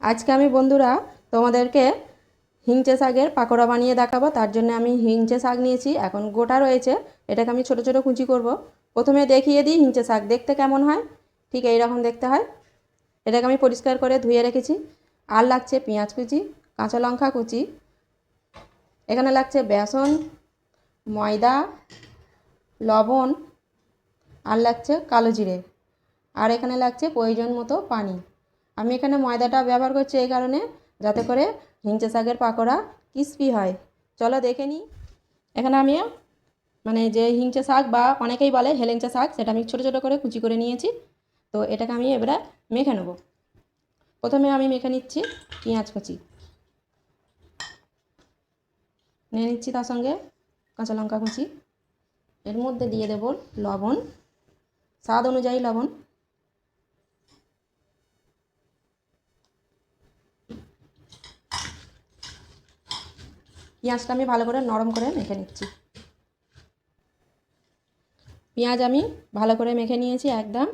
আজকে আমি বন্ধুরা তোমাদেরকে হিংচে শাকের পাকোড়া বানিয়ে দেখাবো, তার জন্য আমি হিংচে শাক নিয়েছি, এখন গোটা রয়েছে, এটাকে আমি ছোট ছোট কুচি করব। প্রথমে দেখিয়ে দিই হিংচে শাক দেখতে কেমন হয়, ঠিক এই রকম দেখতে হয়। এটাকে আমি পরিষ্কার করে ধুয়ে রেখেছি, আর লাগছে পেঁয়াজ কুচি, কাঁচা লঙ্কা কুচি, এখানে লাগছে বেসন, ময়দা, লবণ, আর লাগছে কালো জিরে, আর এখানে লাগছে প্রয়োজন মতো পানি। আমি এখানে ময়দাটা ব্যবহার করছি এই কারণে, যাতে করে হিংচে শাকের পাকোড়া ক্রিস্পি হয়। চলো দেখে নিই। এখানে আমি মানে যে হিংচে শাক বা অনেকেই বলে হেলেঞ্চা শাক, সেটা আমি ছোটো ছোটো করে কুচি করে নিয়েছি। তো এটাকে আমি এবারে মেখে নেব। প্রথমে আমি মেখে নিচ্ছি পেঁয়াজ কুচি। নিয়ে নিচ্ছি তার সঙ্গে কাঁচা লঙ্কা কুচি। এর মধ্যে দিয়ে দেব লবণ, স্বাদ অনুযায়ী লবণ। পেঁয়াজটা আমি ভালো করে নরম করে মেখে নিচ্ছি। পেঁয়াজ আমি ভালো করে মেখে নিয়েছি একদম।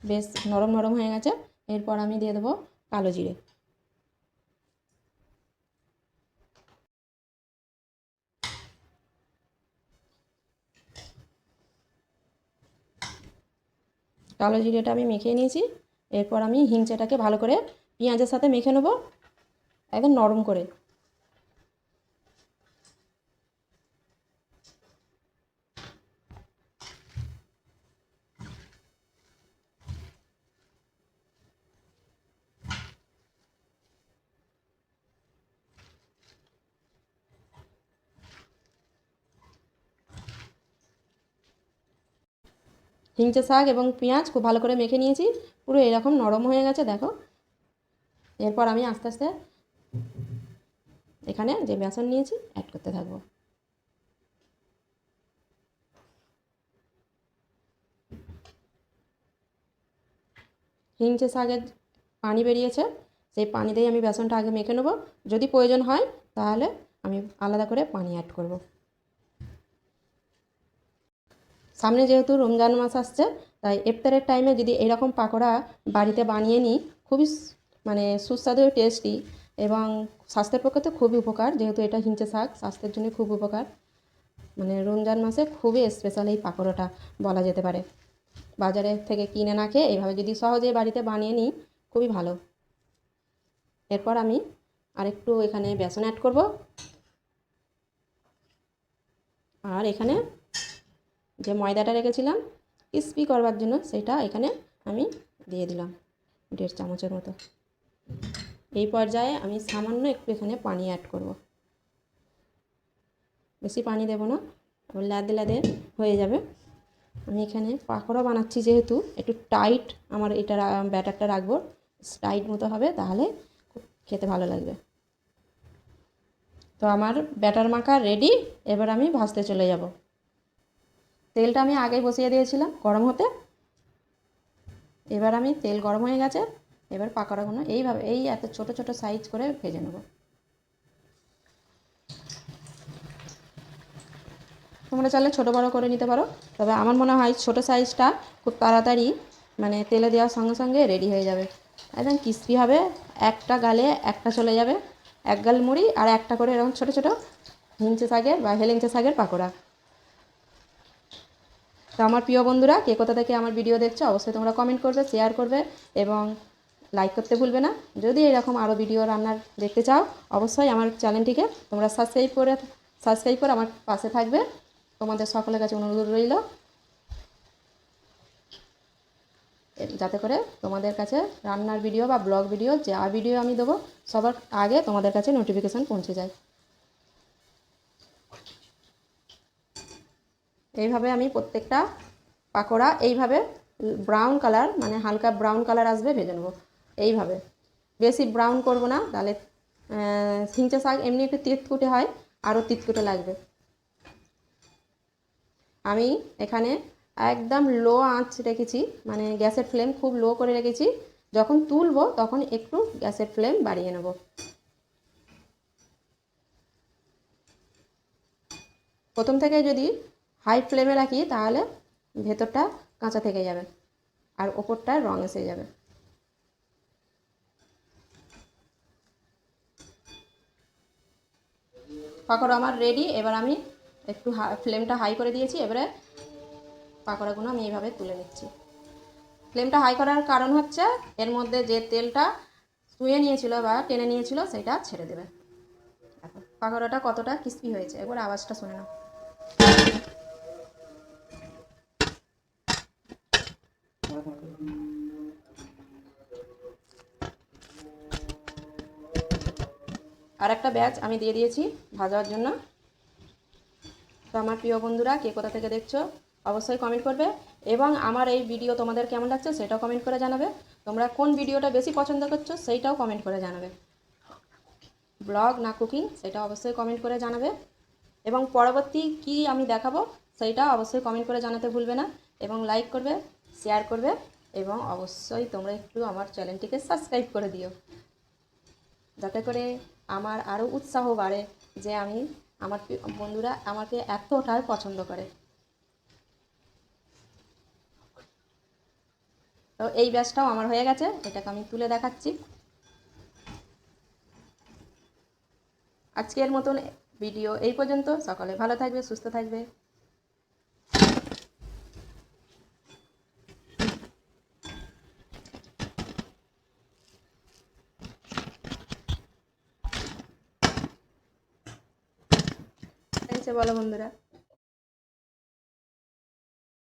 বেশ নরম নরম হয়ে গেছে। এরপর আমি দিয়ে দেবো কালো জিরে। কালো জিরেটা আমি মেখে নিয়েছি। এরপর আমি হিংচেটাকে ভালো করে পেঁয়াজের সাথে মেখে নেব। একদম নরম করে। হিংচে শাক এবং পেঁয়াজ খুব ভালো করে মেখে নিয়েছি। পুরো এরকম নরম হয়ে গেছে, দেখো। এরপর আমি আস্তে আস্তে এখানে যে বেসন নিয়েছি অ্যাড করতে থাকব। হিংচে শাকের পানি বেরিয়েছে, সেই পানি দিয়ে আমি বেসনটা আগে মেখে নেব। যদি প্রয়োজন হয়, তাহলে আমি আলাদা করে পানি অ্যাড করব। সামনে যেহেতু রমজান মাস আসছে, তাই ইফতারের টাইমে যদি এরকম পাকোড়া বাড়িতে বানিয়ে নিই, খুবই মানে সুস্বাদু টেস্টি এবং স্বাস্থ্যের পক্ষে তো খুবই উপকার, যেহেতু এটা হিঞ্চে শাক, স্বাস্থ্যের জন্য খুব উপকার। মানে রমজান মাসে খুবই স্পেশাল এই পাকোড়াটা বলা যেতে পারে। বাজারে থেকে কিনে না খেয়ে এইভাবে যদি সহজে বাড়িতে বানিয়ে নিই, খুবই ভালো। এরপর আমি আরেকটু এখানে বেসন অ্যাড করব। আর এখানে যে ময়দাটা রেখেছিলাম ক্রিস্পি করবার জন্য সেটা এখানে আমি দিয়ে দিলাম দেড় চামচের মতো। এই পর্যায়ে আমি সামান্য একটু এখানে পানি অ্যাড করব। বেশি পানি দেব না ল্যাদে ল্যাদে হয়ে যাবে। আমি এখানে পাকোড়া বানাচ্ছি যেহেতু, একটু টাইট আমার এটা ব্যাটারটা রাখব টাইট মতো হবে, তাহলে খেতে ভালো লাগবে। তো আমার ব্যাটার মাখা রেডি এবার আমি ভাজতে চলে যাব। তেলটা আমি আগেই বসিয়ে দিয়েছিলাম গরম হতে। এবার আমি তেল গরম হয়ে গেছে, এবার পাকোড়াগুলো এইভাবে, এই এত ছোট ছোট সাইজ করে ভেজে নেব। তোমরা চাইলে ছোটো বড়ো করে নিতে পারো, তবে আমার মনে হয় ছোটো সাইজটা খুব তাড়াতাড়ি মানে তেলে দেওয়ার সঙ্গে সঙ্গে রেডি হয়ে যাবে। একদম ক্রিস্পি হবে, একটা গালে একটা চলে যাবে, এক গাল মুড়ি আর একটা করে এরকম ছোটো ছোটো হিংচে শাকের বা হেলেঞ্চে শাকের পাকোড়া। তো আমার প্রিয় বন্ধুরা, কে কোথা থেকে আমার ভিডিও দেখছ, অবশ্যই তোমরা কমেন্ট করবে শেয়ার করবে এবং লাইক করতে ভুলবে না। যদি এরকম আরও ভিডিও রান্নার দেখতে চাও, অবশ্যই আমার চ্যানেলটিকে তোমরা সাবস্ক্রাইব করে সাবস্ক্রাইব করে আমার পাশে থাকবে। তোমাদের সকলের কাছে অনুরোধ রইল, যাতে করে তোমাদের কাছে রান্নার ভিডিও বা ব্লগ ভিডিও যা ভিডিও আমি দেবো, সবার আগে তোমাদের কাছে নোটিফিকেশান পৌঁছে যায়। এইভাবে আমি প্রত্যেকটা পাকোড়া এইভাবে ব্রাউন কালার মানে হালকা ব্রাউন কালার আসবে, ভেজে নেব। এইভাবে। বেশি ব্রাউন করব না, তাহলে হিংচা শাক এমনি একটু তিতকুটে হয়, আরও তিতকুটে লাগবে। আমি এখানে একদম লো আঁচ রেখেছি মানে গ্যাসের ফ্লেম খুব লো করে রেখেছি। যখন তুলবো, তখন একটু গ্যাসের ফ্লেম বাড়িয়ে নেব। প্রথম থেকে যদি হাই ফ্লেমে রাখি তাহলে ভেতরটা কাঁচা থেকে যাবে আর ওপরটা রং এসে যাবে। পাকোড়া আমার রেডি এবার আমি একটু ফ্লেমটা হাই করে দিয়েছি, এবারে পাকোড়াগুলো আমি এইভাবে তুলে নিচ্ছি। ফ্লেমটা হাই করার কারণ হচ্ছে এর মধ্যে যে তেলটা শুয়ে নিয়েছিল বা টেনে নিয়েছিল সেটা ছেড়ে দেবে। পাকোড়াটা কতটা ক্রিস্পি হয়েছে একবার আওয়াজটা শুনে নাও। আর একটা ব্যাচ আমি দিয়ে দিয়েছি ভাজার জন্য। তো আমার প্রিয় বন্ধুরা, কে কোথা থেকে দেখছ, অবশ্যই কমেন্ট করবে। এবং আমার এই ভিডিও তোমাদের কেমন লাগছে সেটাও কমেন্ট করে জানাবে। তোমরা কোন ভিডিওটা বেশি পছন্দ করছ সেইটাও কমেন্ট করে জানাবে। ব্লগ না কুকিং সেটা অবশ্যই কমেন্ট করে জানাবে। এবং পরবর্তী কি আমি দেখাবো সেইটা অবশ্যই কমেন্ট করে জানাতে ভুলবে না। এবং লাইক করবে। শেয়ার করবে এবং অবশ্যই তোমরা একটু আমার চ্যানেলটিকে সাবস্ক্রাইব করে দিও। যাতে করে আমার আরও উৎসাহ বাড়ে যে আমি আমার বন্ধুরা আমাকে এতটাই পছন্দ করে। তো এই ব্যাচটাও আমার হয়ে গেছে, এটাকে আমি তুলে দেখাচ্ছি। আজকের মতন ভিডিও এই পর্যন্ত। সকলে ভালো থাকবে, সুস্থ থাকবে। বলো বন্ধুরা।